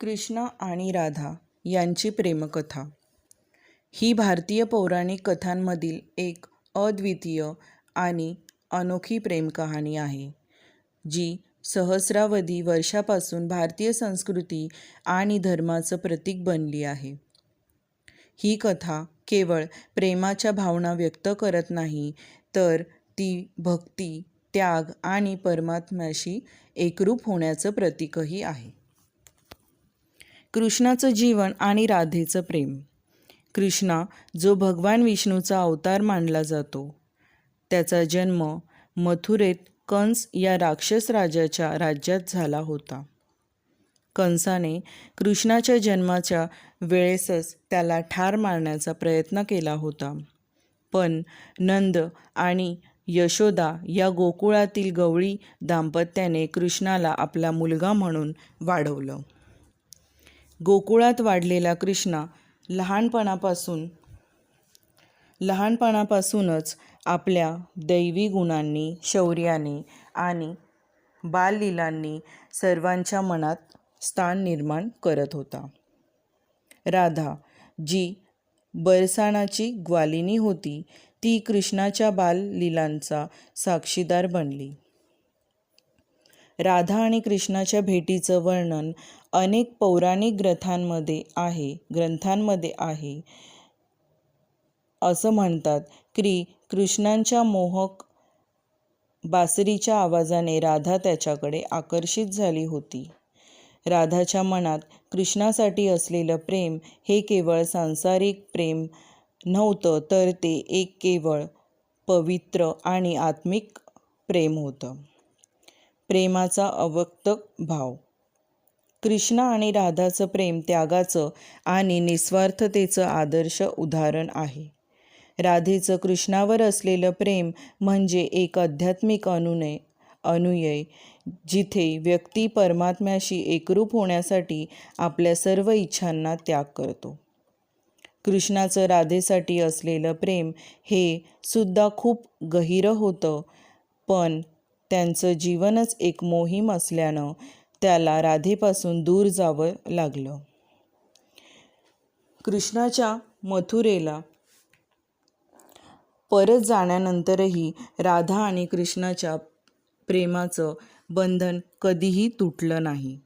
कृष्ण आणि राधा यांची प्रेमकथा. ही भारतीय पौराणिक कथांमधील एक अद्वितीय आणि अनोखी प्रेमकहाणी आहे जी सहस्रावधी वर्षापासून भारतीय संस्कृती आणि धर्माचं प्रतीक बनली आहे. ही कथा केवळ प्रेमाच्या भावना व्यक्त करत नाही तर ती भक्ती त्याग आणि परमात्म्याशी एकरूप होण्याचं प्रतीकही आहे. कृष्णाचं जीवन आणि राधेचं प्रेम. कृष्णा जो भगवान विष्णूचा अवतार मानला जातो त्याचा जन्म मथुरेत कंस या राक्षस राजाच्या राज्यात झाला होता. कंसाने कृष्णाच्या जन्माच्या वेळेसच त्याला ठार मारण्याचा प्रयत्न केला होता. पण नंद आणि यशोदा या गोकुळातील गवळी दाम्पत्याने कृष्णाला आपला मुलगा म्हणून वाढवलं. गोकुळात वाढलेला कृष्णा लहानपणापासून लहानपणापासूनच आपल्या दैवी गुणांनी शौर्याने आणि बाललीलांनी सर्वांच्या मनात स्थान निर्माण करत होता. राधा जी बरसाणाची ग्वालिनी होती ती कृष्णाच्या बाललीलांचा साक्षीदार बनली. राधा आणि कृष्णाच्या भेटीचं वर्णन अनेक पौराणिक ग्रंथांमध्ये आहे ग्रंथांमध्ये आहे असं म्हणतात. की कृष्णांच्या मोहक बासरीच्या आवाजाने राधा त्याच्याकडे आकर्षित झाली होती. राधाच्या मनात कृष्णासाठी असलेलं प्रेम हे केवळ सांसारिक प्रेम नव्हतं तर ते एक केवळ पवित्र आणि आत्मिक प्रेम होतं. प्रेमाचा अवक्त भाव. कृष्ण आणि राधाचं प्रेम त्यागाचं आणि निस्वार्थतेचं आदर्श उदाहरण आहे. राधेचं कृष्णावर असलेलं प्रेम म्हणजे एक आध्यात्मिक अनुनय अनुयय जिथे व्यक्ती परमात्म्याशी एकरूप होण्यासाठी आपल्या सर्व इच्छांना त्याग करतो. कृष्णाचं राधेसाठी असलेलं प्रेम हे सुद्धा खूप गहिरं होतं पण त्यांचं जीवनच एक मोहीम असल्यानं त्याला राधेपासून दूर जावं लागलं. कृष्णाच्या मथुरेला परत जाण्यानंतरही राधा आणि कृष्णाच्या प्रेमाचं बंधन कधीही तुटलं नाही.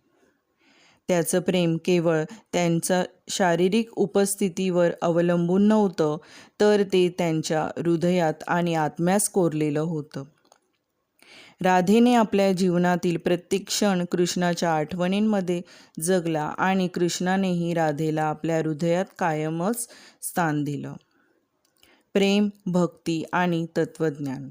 त्याचं प्रेम केवळ त्यांच्या शारीरिक उपस्थितीवर अवलंबून नव्हतं तर ते त्यांच्या हृदयात आणि आत्म्यास कोरलेलं होतं. राधेने आपल्या जीवनातील प्रत्येक क्षण कृष्णाच्या आठवणींमध्ये जगला आणि कृष्णानेही राधेला आपल्या हृदयात कायमच स्थान दिलं. प्रेम भक्ती आणि तत्त्वज्ञान.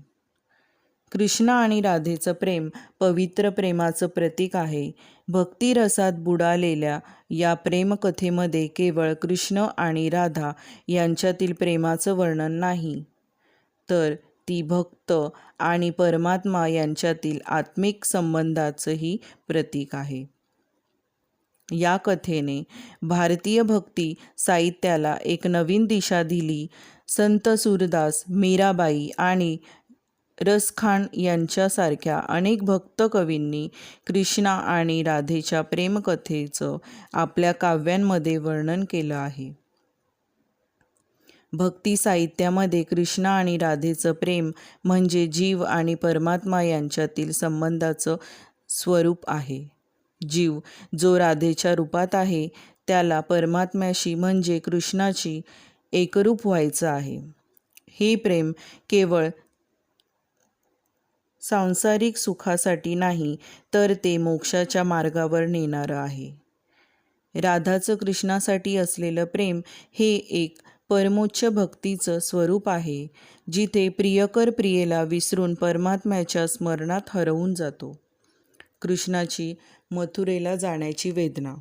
कृष्ण आणि राधेचं प्रेम पवित्र प्रेमाचं प्रतीक आहे. भक्तिरसात बुडालेल्या या प्रेमकथेमध्ये केवळ कृष्ण आणि राधा यांच्यातील प्रेमाचं वर्णन नाही. तर ती भक्त आणि परमात्मा यांच्यातील आत्मिक संबंधाचंही प्रतीक आहे. या कथेने भारतीय भक्ती साहित्याला एक नवीन दिशा दिली. संत सूरदास मीराबाई आणि रसखान यांच्यासारख्या अनेक भक्त कवींनी कृष्णा आणि राधेच्या प्रेमकथेचं आपल्या काव्यांमध्ये वर्णन केलं आहे. भक्ती साहित्यामध्ये कृष्ण आणि राधेचं प्रेम म्हणजे जीव आणि परमात्मा यांच्यातील संबंधाचं स्वरूप आहे. जीव जो राधेच्या रूपात आहे त्याला परमात्म्याशी म्हणजे कृष्णाची एकरूप व्हायचं आहे. हे प्रेम केवळ सांसारिक सुखासाठी नाही तर ते मोक्षाच्या मार्गावर नेणारं आहे. राधाचं कृष्णासाठी असलेलं प्रेम हे एक परमोच्च भक्तीचं स्वरूप आहे जिथे प्रियकर प्रियेला विसरून परमात्म्याच्या स्मरणात हरवून जातो. कृष्णाची मथुरेला जाण्याची वेदना.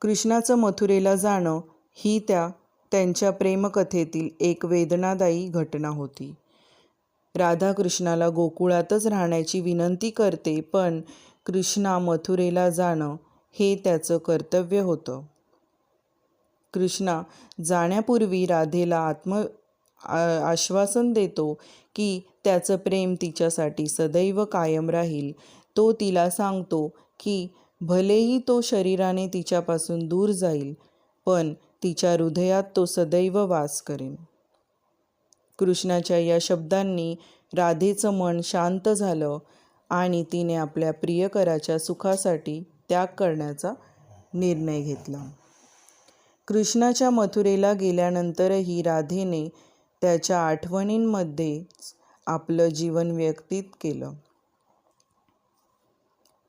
कृष्णाचं मथुरेला जाणं ही त्या त्यांच्या प्रेमकथेतील एक वेदनादायी घटना होती. राधा कृष्णाला गोकुळातच राहण्याची विनंती करते पण कृष्णा मथुरेला जाणं हे त्याचं कर्तव्य होतं. कृष्णा जाण्यापूर्वी राधेला आत्म आश्वासन देतो की त्याचं प्रेम तिच्यासाठी सदैव कायम राहील. तो तिला सांगतो की भलेही तो शरीराने तिच्यापासून दूर जाईल पण तिच्या हृदयात तो सदैव वास करेन. कृष्णाच्या या शब्दांनी राधेचं मन शांत झालं आणि तिने आपल्या प्रियकराच्या सुखासाठी त्याग करण्याचा निर्णय घेतला. कृष्णाच्या मथुरेला गेल्यानंतरही राधेने त्याच्या आठवणींमध्येच आपलं जीवन व्यतीत केलं.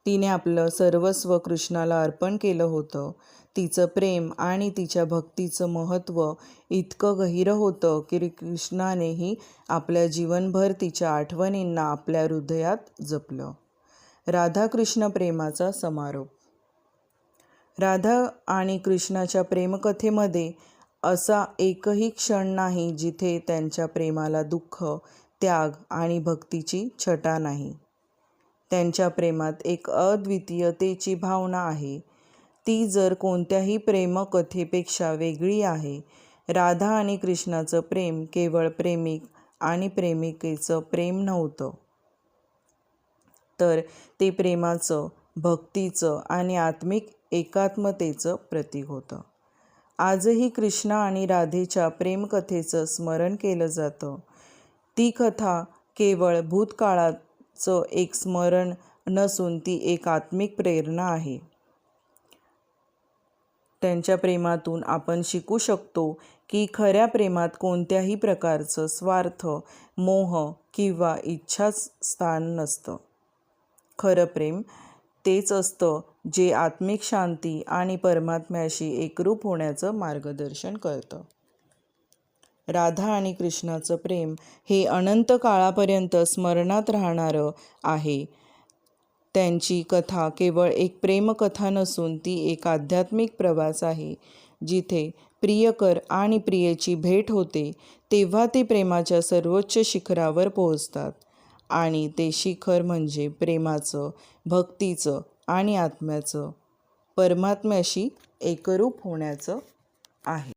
तिने आपलं सर्वस्व कृष्णाला अर्पण केलं होतं. तिचं प्रेम आणि तिच्या भक्तीचं महत्त्व इतकं गहिरं होतं की कृष्णानेही आपल्या जीवनभर तिच्या आठवणींना आपल्या हृदयात जपलं. राधाकृष्ण प्रेमाचा समारोप राधा आणि कृष्णाच्या प्रेमकथेमध्ये असा एकही क्षण नाही जिथे त्यांच्या प्रेमाला दुःख त्याग आणि भक्तीची छटा नाही. त्यांच्या प्रेमात एक अद्वितीयतेची भावना आहे. ती जर कोणत्याही प्रेमकथेपेक्षा वेगळी आहे राधा आणि कृष्णाचं प्रेम केवळ प्रेमिक आणि प्रेमिकेचं प्रेम नव्हतं. तर ते प्रेमाचं भक्तीचं आणि आत्मिक एकात्मतेचं प्रतीक होतं. आजही कृष्णा आणि राधेच्या प्रेमकथेचं स्मरण केलं जातं. ती कथा केवळ भूतकाळाचं एक स्मरण नसून ती एक आत्मिक प्रेरणा आहे. त्यांच्या प्रेमातून आपण शिकू शकतो की खऱ्या प्रेमात कोणत्याही प्रकारचं स्वार्थ मोह किंवा इच्छाच स्थान नसतं. खरं प्रेम तेच असतं जे आत्मिक शांती आणि परमात्म्याशी एकरूप होण्याचं मार्गदर्शन करतं. राधा आणि कृष्णाचं प्रेम हे अनंत काळापर्यंत स्मरणात राहणारं आहे. त्यांची कथा केवळ एक प्रेमकथा नसून ती एक आध्यात्मिक प्रवास आहे. जिथे प्रियकर आणि प्रियेची भेट होते तेव्हा ते प्रेमाच्या सर्वोच्च शिखरावर पोहोचतात. आणि ते शिखर म्हणजे प्रेमाचं भक्तीचं आणि आत्म्याचं परमात्म्याशी एकरूप होण्याचं आहे.